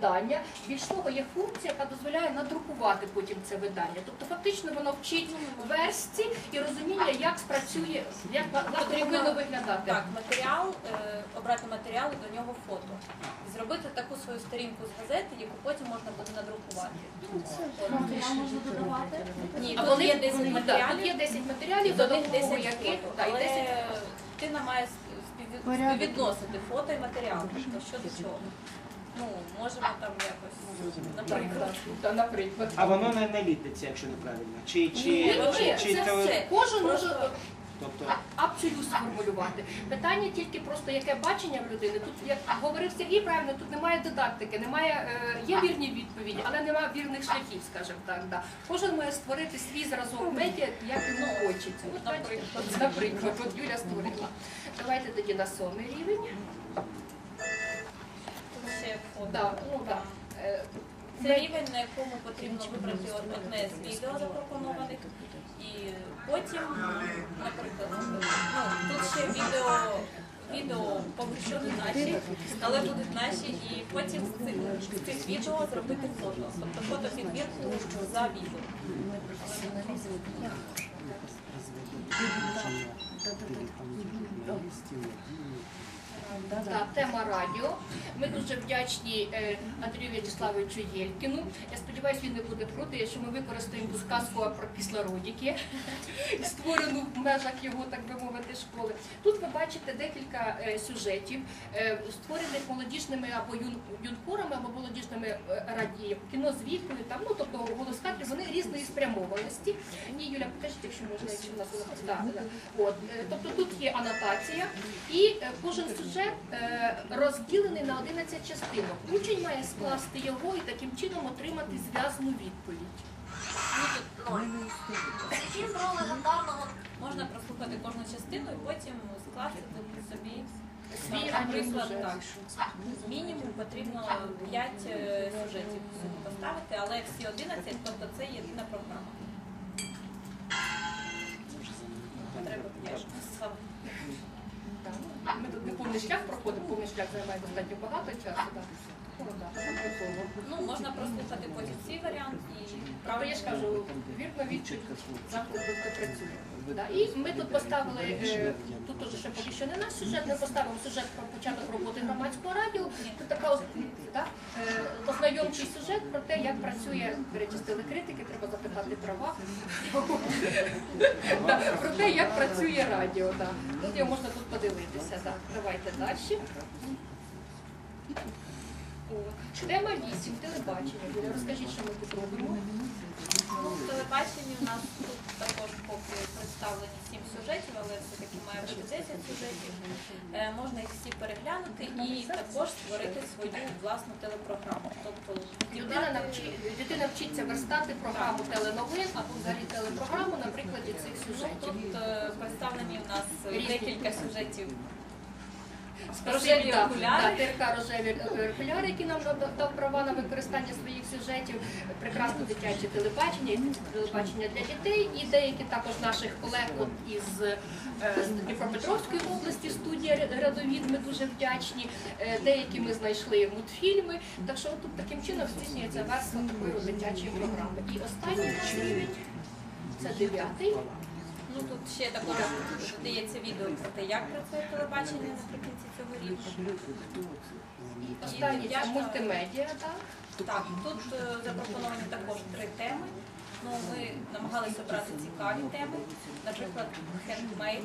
видання. Більш того, є функція, яка дозволяє надрукувати потім це видання. Тобто фактично воно вчить верстці і розуміння, як спрацює, як повинно виглядати. Так, матеріал, е, обрати матеріал і до нього фото. І зробити таку свою сторінку з газети, яку потім можна буде надрукувати. Матеріал можна додавати. Ні, А тут вони є 10 вони- так, тут матеріалів, є 10 матеріалів, до них 10 яких фото. та, Але 10 дитина має співвідносити фото і матеріал. Що до чого. Ну, можемо там якось, наприклад. наприклад. Та, наприклад. А воно не, не ліпиться, якщо неправильно. Чи, чи, Ні, ні, чи, чи це то- все. Кожен може тобто, абсолютно сформулювати. Питання тільки просто яке бачення в людини. Тут, як говорив Сергій правильно, тут немає дидактики, немає, е, є вірні відповіді, але немає вірних шляхів, скажімо так. Да. Кожен має створити свій зразок медіа, як йому хочеться. От, бачите, от, наприклад, от Юля створила. Давайте тоді на сьомий рівень. Тут. Да, ну, да. Е, Це рівень, на якому потрібно вибрати одне з відео запропонованих. І потім, наприклад, ну, тут ще відео, відео поки що не наші, але будуть наші, і потім з цих, з цих відео зробити фото. Тобто фото підбірку за відео. Так, тема радіо. Ми дуже вдячні е, Андрію В'ячеславовичу Єлькіну. Я сподіваюся, він не буде проти, що ми використаємо сказку про кислородики, створену в межах його, так би мовити, школи. Тут ви бачите декілька е, сюжетів, е, створених молодіжними або юнкорами, або молодіжними радієм, кіно з вікою, там, ну тобто голоскадрі, вони різної спрямованості. І Юля, покажіть, якщо можна, якщо в нас. От, тобто тут є анотація, і кожен сюжет розділений на 11 частинок. Учень має скласти його і таким чином отримати зв'язну відповідь. Фільм про легендарного можна прослухати кожну частину і потім скласти собі Свій наприклад, так. Мінімум потрібно 5 сюжетів собі поставити, але всі 11, тобто це єдина програма. Повний шлях проходив, повний шлях займає достатньо багато часу. Да. Ну, можна прослухати потім цей варіант і Тобто я ж кажу, вірно відчуть тобто працює. Да. І ми тут поставили, е, тут теж ще поки що не наш сюжет, ми поставимо сюжет про початок роботи громадського радіо. Тут така ось, е, ознайомчий сюжет про те, як працює, перечистили критики, треба запитати права. Про те, як працює радіо. Тут його можна тут подивитися. Да. Давайте далі. От. Тема 8, телебачення. Розкажіть, що ми тут робимо. Ну, в телебаченні у нас тут також поки представлені 7 сюжетів, але все-таки має бути 10 сюжетів. Е, можна їх всі переглянути і також створити свою власну телепрограму. Тобто Людина навчи, дитина вчиться верстати програму теленовин або взагалі телепрограму на прикладі цих Ну, сюжетів. Тут е, представлені у нас декілька сюжетів. Рожеві окуляри. да, рожеві окуляри, які нам дав- права на використання своїх сюжетів, прекрасне дитяче телебачення, телебачення для дітей, і деякі також наших колег із е, Дніпропетровської області, студія Рядовід, ми дуже вдячні. Е, Деякі ми знайшли мультфільми. Так що тут таким чином здійснюється верства такої дитячої програми. І останній це дев'ятий. Ну тут ще також дається відео про те, як працює телебачення наприкінці цього рівня. Останній це мультимедіа, так? Так, тут е, запропоновані також три теми. Ну, ми намагалися обрати цікаві теми, наприклад, хендмейд.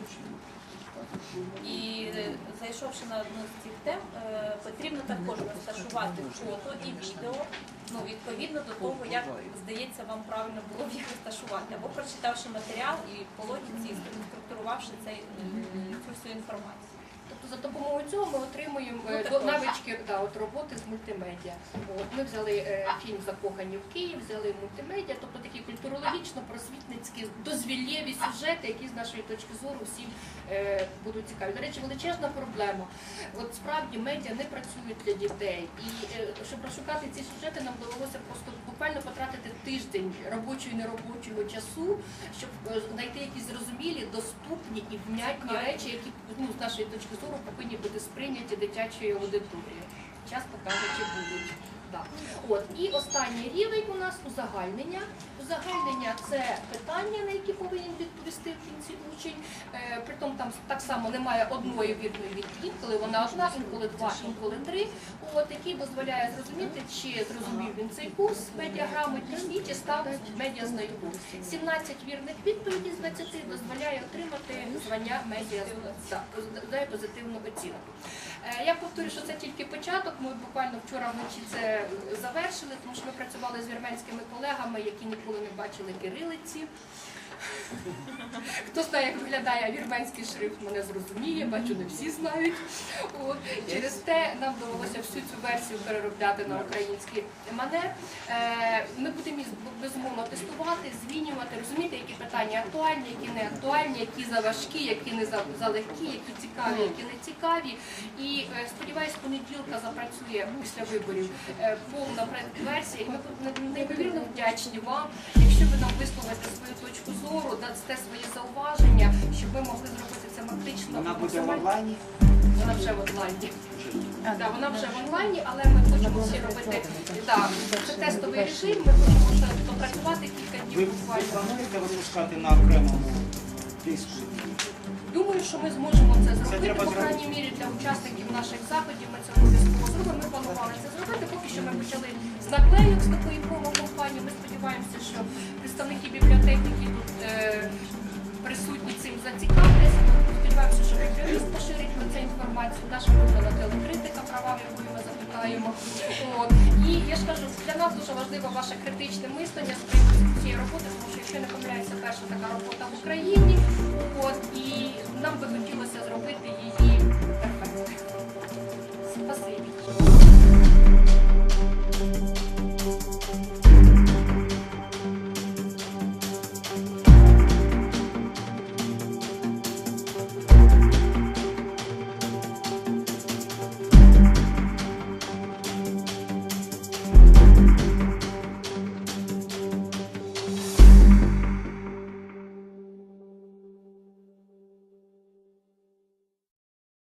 І е, зайшовши на одну з цих тем, е, потрібно також розташувати фото і відео, ну, відповідно до того, як здається, вам правильно було б їх розташувати, або прочитавши матеріал і по логіці структурувавши цей, цю всю інформацію. Тобто за допомогою цього ми отримуємо Ну, е, навички да, от роботи з мультимедіа. От, ми взяли е, фільм Закохані в Київ, взяли мультимедіа, тобто такі культурологічно-просвітницькі дозвіллєві сюжети, які з нашої точки зору всім е, будуть цікаві. До речі, величезна проблема. От справді медіа не працюють для дітей. І е, щоб розшукати ці сюжети, нам довелося просто буквально потратити тиждень робочого і неробочого часу, щоб е, знайти якісь зрозумілі, доступні і внятні речі, які ну, з нашої точки зору повинні бути сприйняті дитячою аудиторією. Час покаже, чи будуть. Да. От і останній рівень у нас узагальнення. Узагальнення це питання, на які повинен відповісти в кінці учень. Е, Притом там так само немає одної вірної відповіді, інколи вона одна, інколи два, інколи три. От який дозволяє зрозуміти, чи зрозумів він цей курс медіаграмотність і чи став медіазнайомим. 17 вірних відповідей з 20 дозволяє отримати звання медіа дає позитивну оцінку. Е, Я повторю, що це тільки початок. Ми буквально вчора вночі це завершили, тому що ми працювали з вірменськими колегами, які ніколи не бачили кирилиці. Хто знає, як виглядає вірменський шрифт, мене зрозуміє, бачу, не всі знають. От. Через те нам довелося всю цю версію переробляти на український манер. Е, Ми будемо безумовно тестувати, змінювати, розуміти, які питання актуальні, які не актуальні, які заважкі, які не залегкі, які цікаві, які не цікаві. І е, сподіваюсь, понеділка запрацює після виборів е, повна версія. І ми вдячні вам, якщо ви нам висловите свою точку зору, дасте свої зауваження, щоб ми могли зробити це фактично. Вона буде в онлайні? Вона вже в онлайні. Да, вона вже в онлайні, але ми хочемо всі робити. Да, це тестовий режим. Ми хочемо ще попрацювати кілька днів ви плануєте випускати на окремому диску? Думаю, що ми зможемо це зробити, по крайній мірі для учасників наших заходів. Ми це обов'язково зробимо. Ми планували це зробити. Поки що ми почали наклейок з такої промо-компанії. Ми сподіваємося, що представники бібліотехніки тут е, присутні цим зацікавляться. Сподіваємося, що бібліотест поширить про це інформацію. Наша визнана телекритика, права, в якої ми запитаємо. От. І я ж кажу, для нас дуже важливо ваше критичне мислення з приводу цієї роботи, тому що якщо не помиляюся, перша така робота в Україні. От, і нам би хотілося зробити її перфектно. Спасибі.